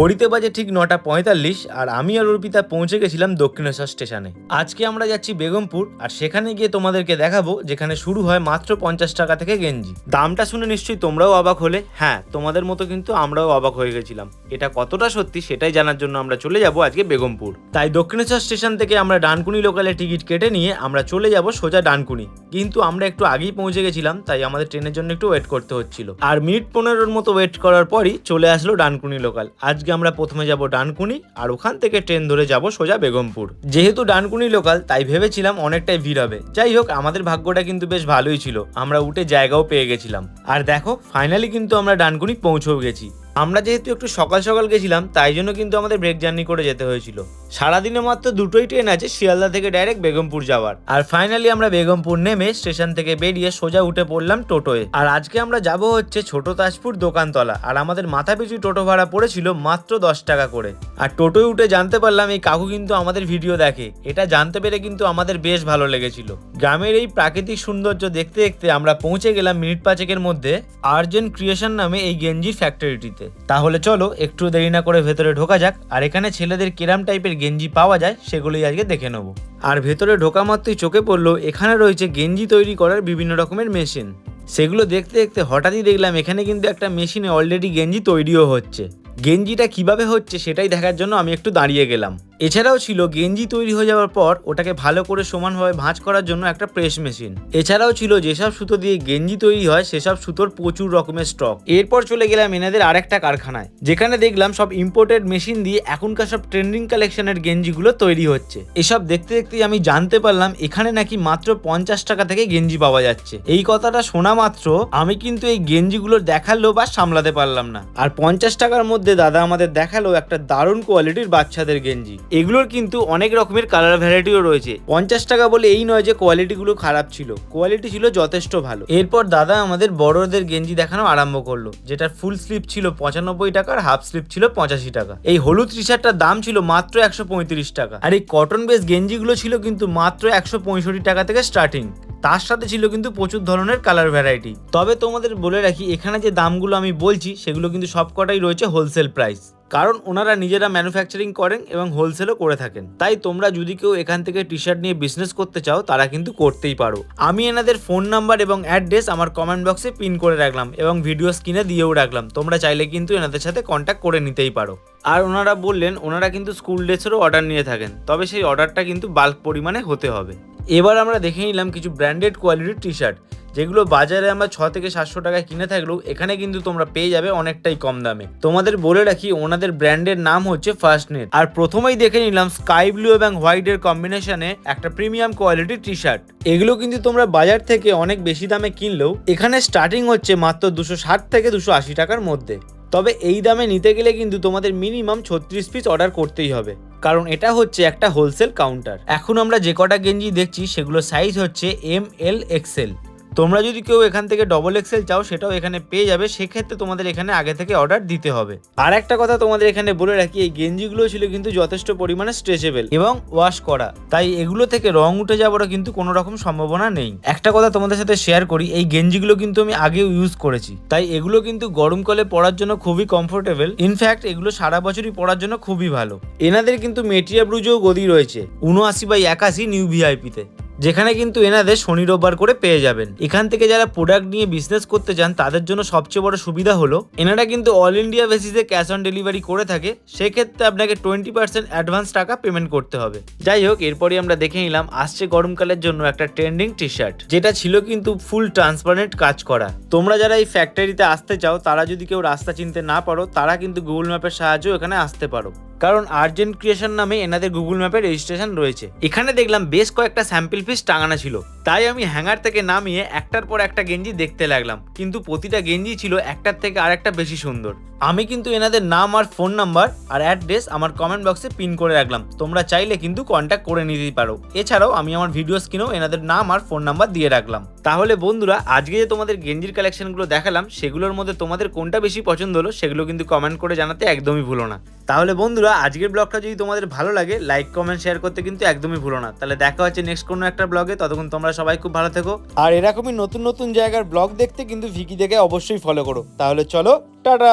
ঘড়িতে বাজে ঠিক নটা পঁয়তাল্লিশ আর আমি আর অর্পিতা পৌঁছে গেছিলাম দক্ষিণেশ্বর স্টেশনে। আজকে আমরা যাচ্ছি বেগমপুর আর সেখানে গিয়ে তোমাদেরকে দেখাবো যেখানে শুরু হয় মাত্র পঞ্চাশ টাকা থেকে গেঞ্জি। দামটা শুনে নিশ্চয়ই তোমরাও অবাক হলে। হ্যাঁ তোমাদের মতো কিন্তু আমরাও অবাক হয়ে গেছিলাম। এটা কতটা সত্যি সেটাই জানার জন্য আমরা চলে যাব আজকে বেগমপুর। তাই দক্ষিণেশ্বর স্টেশন থেকে আমরা ডানকুনি লোকালে টিকিট কেটে নিয়ে আমরা চলে যাব সোজা ডানকুনি। কিন্তু আমরা একটু আগেই পৌঁছে গেছিলাম, তাই আমাদের ট্রেনের জন্য একটু ওয়েট করতে হচ্ছিল। আর মিনিট পনেরোর মতো ওয়েট করার পরই চলে আসলো ডানকুনি লোকাল। আজকে আমরা প্রথমে যাব ডানকুনি আর ওখান থেকে ট্রেন ধরে যাব সোজা বেগমপুর। যেহেতু ডানকুনি লোকাল তাই ভেবেছিলাম অনেকটাই ভিড় হবে। যাই হোক, আমাদের ভাগ্যটা কিন্তু বেশ ভালোই ছিল। আমরা উঠে জায়গাও পেয়ে গেছিলাম। আর দেখো ফাইনালি কিন্তু আমরা ডানকুনি পৌঁছেও গেছি। আমরা যেহেতু একটু সকাল সকাল গেছিলাম, তাই জন্য কিন্তু আমাদের ব্রেক জার্নি করে যেতে হয়েছিল। সারাদিনে মাত্র দুটোই ট্রেন আছে, শিয়ালদা থেকে ডাইরেক্ট বেগমপুর যাওয়ার। আর ফাইনালি আমরা বেগমপুর নেমে স্টেশন থেকে বেরিয়ে সোজা উঠে পড়লাম টোটোয়। আর আজকে আমরা যাব হচ্ছে ছোট তাজপুর দোকানতলা। আর আমাদের মাথা পিছু টোটো ভাড়া পড়েছিল মাত্র দশ টাকা করে। আর টোটোয় উঠে জানতে পারলাম এই কাকু কিন্তু আমাদের ভিডিও দেখে। এটা জানতে পেরে কিন্তু আমাদের বেশ ভালো লেগেছিল। গ্রামের এই প্রাকৃতিক সৌন্দর্য দেখতে দেখতে আমরা পৌঁছে গেলাম মিনিট পাঁচেকের মধ্যে আর্জেন্ট ক্রিয়েশন নামে এই গেঞ্জির ফ্যাক্টরিটিতে তাহলে চলো, একটু দেরি না করে ভেতরে ঢোকা যাক। আর এখানে ছেলেদের কিরাম টাইপের গেঞ্জি পাওয়া যায়, সেগুলোই আজকে দেখে নেব। আর ভেতরে ঢোকা মাত্রই চোখে পড়ল, এখানে রয়েছে গেঞ্জি তৈরি করার বিভিন্ন রকমের মেশিন। সেগুলো দেখতে দেখতে হঠাৎই দেখলাম, এখানে কিন্তু একটা মেশিনে অলরেডি গেঞ্জি তৈরিও হচ্ছে। গেঞ্জিটা কীভাবে হচ্ছে সেটাই দেখার জন্য আমি একটু দাঁড়িয়ে গেলাম। এছাড়াও ছিল গেঞ্জি তৈরি হয়ে যাওয়ার পর ওটাকে ভালো করে সমানভাবে ভাঁজ করার জন্য একটা প্রেস মেশিন। এছাড়াও ছিল যেসব সুতো দিয়ে গেঞ্জি তৈরি হয়, সেসব সুতোর প্রচুর রকমের স্টক। এরপর চলে গেলাম এনাদের আরেকটা কারখানায়, যেখানে দেখলাম সব ইম্পোর্টেড মেশিন দিয়ে এখনকার সব ট্রেন্ডিং কালেকশনের গেঞ্জিগুলো তৈরি হচ্ছে। এসব দেখতে দেখতেই আমি জানতে পারলাম, এখানে নাকি মাত্র পঞ্চাশ টাকা থেকে গেঞ্জি পাওয়া যাচ্ছে। এই কথাটা শোনা মাত্র আমি কিন্তু এই গেঞ্জিগুলো দেখাল বা সামলাতে পারলাম না। আর পঞ্চাশ টাকার মধ্যে দাদা আমাদের দেখাল একটা দারুণ কোয়ালিটির বাচ্চাদের গেঞ্জি। এগুলোর কিন্তু অনেক রকমের কালার ভ্যারাইটিও রয়েছে। পঞ্চাশ টাকা বলে এই নয় যে কোয়ালিটিগুলো খারাপ ছিল। কোয়ালিটি ছিল যথেষ্ট ভালো। এরপর দাদা আমাদের বড়দের গেঞ্জি দেখানো আরম্ভ করল, যেটার ফুল স্লিপ ছিল পঁচানব্বই টাকা আর হাফ স্লিপ ছিল পঁচাশি টাকা। এই হলুদ টি শার্টটার দাম ছিল মাত্র একশো পঁয়ত্রিশ টাকা। আর এই কটন বেস গেঞ্জিগুলো ছিল কিন্তু মাত্র একশো পঁয়ষট্টি টাকা থেকে স্টার্টিং তার সাথে ছিল কিন্তু প্রচুর ধরনের কালার ভ্যারাইটি তবে তোমাদের বলে রাখি, এখানে যে দামগুলো আমি বলছি, সেগুলো কিন্তু সবকটাই রয়েছে হোলসেল প্রাইস কারণ ওনারা নিজেরা ম্যানুফ্যাকচারিং করেন এবং হোলসেলও করে থাকেন। তাই তোমরা যদি কেউ এখান থেকে টি শার্ট নিয়ে বিজনেস করতে চাও, তারা কিন্তু করতেই পারো। আমি এনাদের ফোন নাম্বার এবং অ্যাড্রেস আমার কমেন্ট বক্সে পিন করে রাখলাম এবং ভিডিও স্ক্রিনে দিয়েও রাখলাম। তোমরা চাইলে কিন্তু এনাদের সাথে কন্ট্যাক্ট করে নিতেই পারো। আর ওনারা বললেন, ওনারা কিন্তু স্কুল ড্রেসেরও অর্ডার নিয়ে থাকেন, তবে সেই অর্ডারটা কিন্তু বাল্ক পরিমাণে হতে হবে। এবার আমরা দেখে নিলাম কিছু ব্র্যান্ডেড কোয়ালিটির টি শার্ট যেগুলো বাজারে আমরা ছ থেকে সাতশো টাকায় কিনে থাকলেও এখানে কিন্তু তোমরা পেয়ে যাবে অনেকটাই কম দামে। তোমাদের বলে রাখি, ওনাদের ব্র্যান্ডের নাম হচ্ছে ফার্স্ট নেট আর প্রথমেই দেখে নিলাম স্কাই ব্লু এবং হোয়াইটের কম্বিনেশনে একটা প্রিমিয়াম কোয়ালিটির টি শার্ট এগুলো কিন্তু তোমরা বাজার থেকে অনেক বেশি দামে কিনলেও এখানে স্টার্টিং হচ্ছে মাত্র দুশো ষাট থেকে দুশো আশি টাকার মধ্যে। তবে এই দামে নিতে গেলে কিন্তু তোমাদের মিনিমাম ছত্রিশ পিস অর্ডার করতেই হবে। কারণ এটা হচ্ছে একটা হোলসেল কাউন্টার এখন আমরা যে কটা গেঞ্জি দেখছি সেগুলো সাইজ হচ্ছে এম এল এক্সেল তোমরা যদি কেউ এখান থেকে ডবল এক্সেল চাও, সেটাও এখানে পেয়ে যাবে। সেক্ষেত্রে তোমাদের এখানে আগে থেকে অর্ডার দিতে হবে। আর একটা কথা তোমাদের এখানে বলে রাখি, এই গেঞ্জিগুলো ছিল কিন্তু যথেষ্ট পরিমাণে স্ট্রেচেবল এবং ওয়াশ করা। তাই এগুলো থেকে রং উঠে যাওয়ারও কিন্তু কোনো রকম সম্ভাবনা নেই। একটা কথা তোমাদের সাথে শেয়ার করি, এই গেঞ্জিগুলো কিন্তু আমি আগেও ইউজ করেছি। তাই এগুলো কিন্তু গরমকালে পরার জন্য খুবই কমফোর্টেবল ইনফ্যাক্ট এগুলো সারা বছরই পরার জন্য খুবই ভালো। এনাদের কিন্তু মেটিয়া ব্রুজেও গদি রয়েছে। উনআশি বাই একাশি নিউ ভিআইপিতে যেখানে কিন্তু এনাদের শনি রোববার করে পেয়ে যাবেন। এখান থেকে যারা প্রোডাক্ট নিয়ে বিজনেস করতে চান, তাদের জন্য সবচেয়ে বড় সুবিধা হলো, এনারা কিন্তু অল ইন্ডিয়া বেসিসে ক্যাশ অন ডেলিভারি করে থাকে। সেক্ষেত্রে আপনাকে টোয়েন্টি পার্সেন্ট অ্যাডভান্স টাকা পেমেন্ট করতে হবে। যাই হোক, এরপরই আমরা দেখে নিলাম, আসছে গরমকালের জন্য একটা ট্রেন্ডিং টি শার্ট যেটা ছিল কিন্তু ফুল ট্রান্সপারেন্ট কাজ করা। তোমরা যারা এই ফ্যাক্টরিতে আসতে চাও, তারা যদি কেউ রাস্তা চিনতে না পারো, তারা কিন্তু গুগল ম্যাপের সাহায্যেও এখানে আসতে পারো। কারণ আর্জেন্ট ক্রিয়েশন নামে এনাদের গুগল ম্যাপে রেজিস্ট্রেশন রয়েছে। এখানে দেখলাম বেশ কয়েকটা স্যাম্পল পিস টাঙানো ছিল। তাই আমি হ্যাঙ্গার থেকে নামিয়ে একটার পর একটা গেঞ্জি দেখতে লাগলাম। কিন্তু প্রতিটা গেঞ্জি ছিল একটার থেকে আরেকটা বেশি সুন্দর। আমি কিন্তু এনাদের নাম আর ফোন নাম্বার আর অ্যাড্রেস আমার কমেন্ট বক্সে পিন করে রাখলাম। তোমরা চাইলে কিন্তু কন্ট্যাক্ট করে নিতেই পারো। এছাড়াও আমি আমার ভিডিও স্ক্রিনেও এনাদের নাম আর ফোন নাম্বার দিয়ে রাখলাম। তাহলে বন্ধুরা, আজকে যে তোমাদের গেঞ্জির কালেকশনগুলো দেখালাম, সেগুলোর মধ্যে তোমাদের কোনটা বেশি পছন্দ হলো, সেগুলো কিন্তু কমেন্ট করে জানাতে একদমই ভুলো না। তাহলে বন্ধুরা, আজকের ব্লগটা যদি তোমাদের ভালো লাগে লাইক কমেন্ট শেয়ার করতে কিন্তু একদমই ভুলো না। তাহলে দেখা হচ্ছে নেক্সট কোনো একটা ব্লগে, ততক্ষণ তোমরা সবাই খুব ভালো থেকো। আর এরকমই নতুন নতুন জায়গার ব্লগ দেখতে কিন্তু ভিকি দেখে অবশ্যই ফলো করো। তাহলে চলো, টাটা!